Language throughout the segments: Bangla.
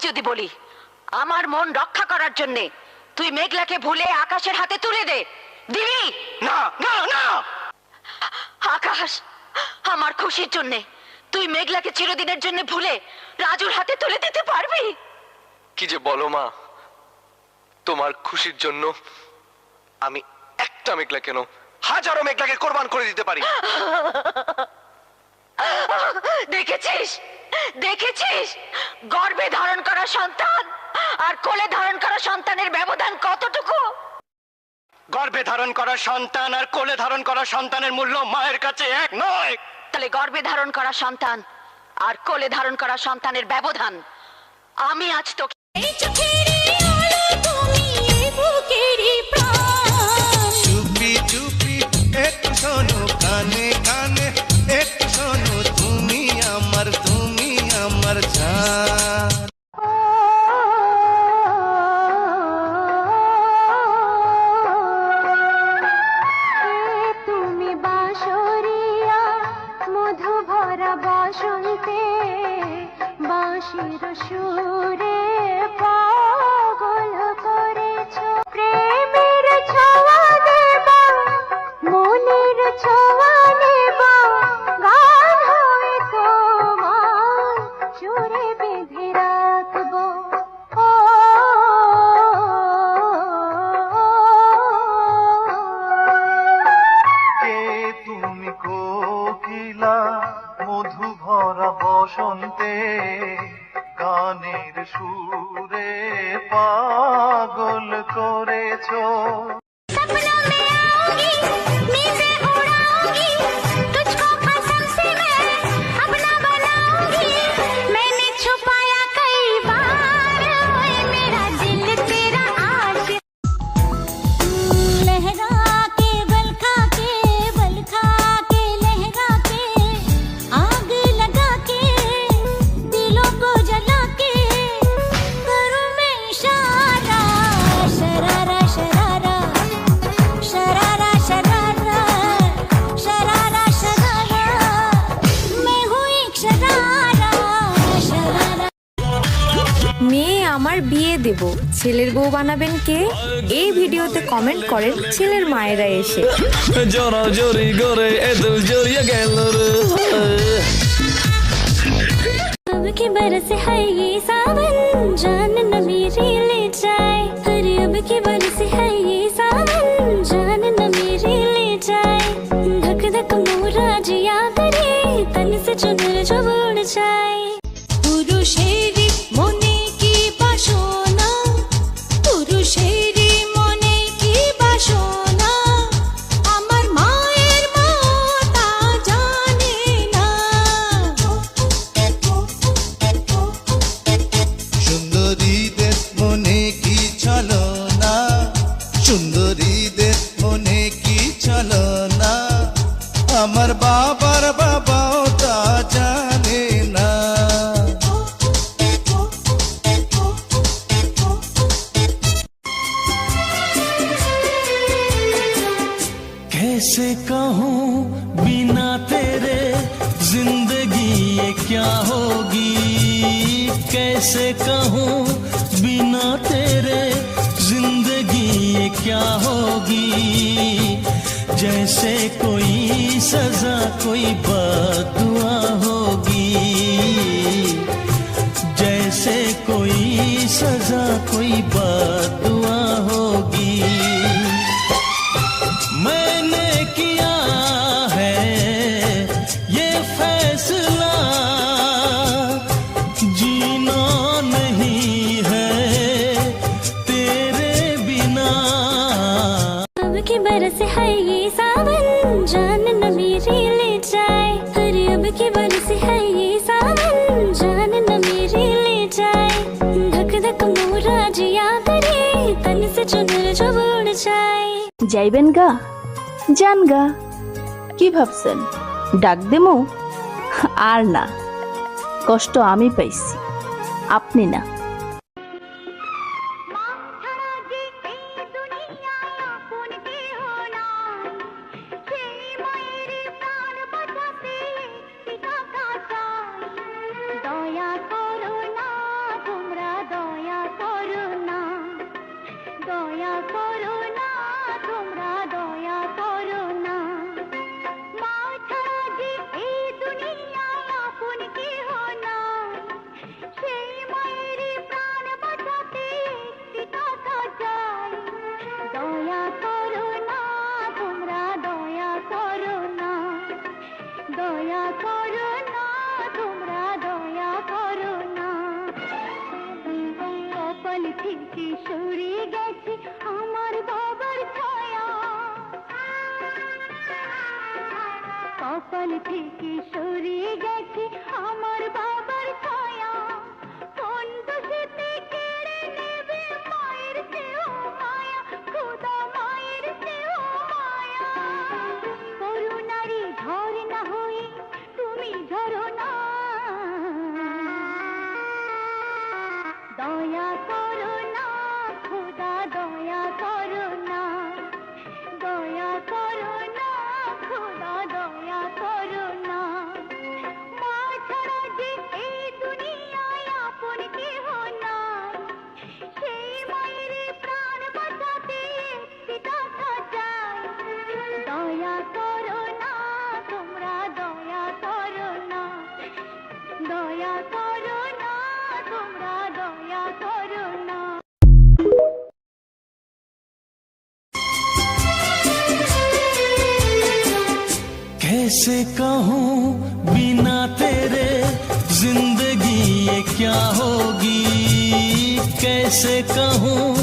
যদি বলি আমার মন রক্ষা করার জন্যে তুই মেঘলাকে ভুলে আকাশের হাতে তুলে দে দিবি না না না! আকাশ আমার খুশির জন্যে তুই মেঘলাকে চিরদিনের জন্য ভুলে রাজুর হাতে তুলে দিতে পারবি? কি যে বলো মা তোমার খুশির জন্য আমি একটা মেঘলা কেন হাজারো মেঘলাকে কোরবান করে দিতে পারি। দেখেছিস? দেখেছিস? গর্ভে ধারণ করা সন্তান আর কোলে ধারণ করা সন্তানের ব্যবধান কতটুকু? গর্ভে ধারণ করা সন্তান আর কোলে ধারণ করা সন্তানের মূল্য মায়ের কাছে এক নয়। তাহলে গর্ভে ধারণ করা সন্তান আর কোলে ধারণ করা সন্তানের ব্যবধান। আমি আজ তোকে বসন্তে গানের সুরে পাগল করেছ। আমার বিয়ে দেব ছেলের বউ বানাবেন কে এই ভিডিওতে কমেন্ট করেন ছেলের মায়েরা এসে জোরা জোরি করে এত জড়িয়ে গেল রে अब की बरस है ये सावन जान न मेरी ले जाए अरे अब की बरस है ये सावन जान न मेरी ले जाए धक धक मोरा जिया करे तन से चुनर जो उड़ जाए পুরুষেরই মনে कैसे कहूँ, बिना तेरे ज़िंदगी ये क्या होगी? कैसे कहूँ, बिना तेरे ज़िंदगी ये क्या होगी? जैसे कोई सजा, कोई की बरस है ये सावन जान न मेरी ले जाए अरे अब की बरस है ये सावन जान न मेरी ले जाए धक धक मोरा जिया करे तन से चुनर जो उड़ जाए যাইবেন গা যান গা কি ভাবছেন ডাক দেমো আর না কষ্ট আমি পাইছি আপনি না দয়া করো না, তোমরা দয়া করো না। কপাল থেকে সরে গেছে আমার বাবার ছায়া। কপাল থেকে সরে গেছে আমার বাবার দয়া করো कैसे कहूँ बिना तेरे ज़िंदगी ये क्या होगी? कैसे कहूँ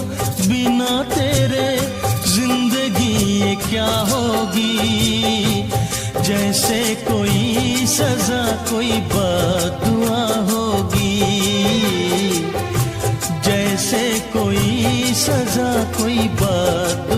बिना तेरे ज़िंदगी ये क्या होगी? जैसे कोई सजा, कोई बदुआ होगी। जैसे कोई सजा, कोई बदुआ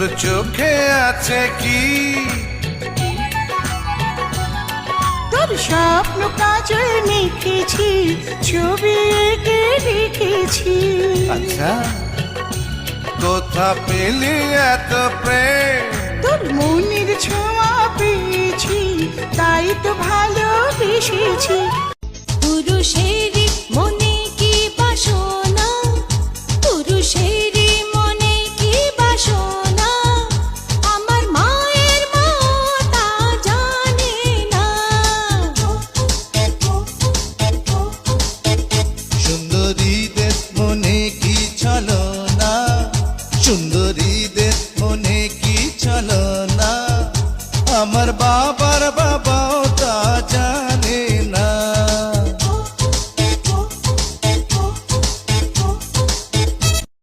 তোর চোখে আছে কি? তোর স্বপ্ন কাজল মেখেছি ছবি এঁকে রেখেছি। আচ্ছা কোথা পেলি এত প্রেম? তোর মনের ছোঁয়া পেয়েছি তাই তো ভালোবেসেছি। পুরুষেরই মনে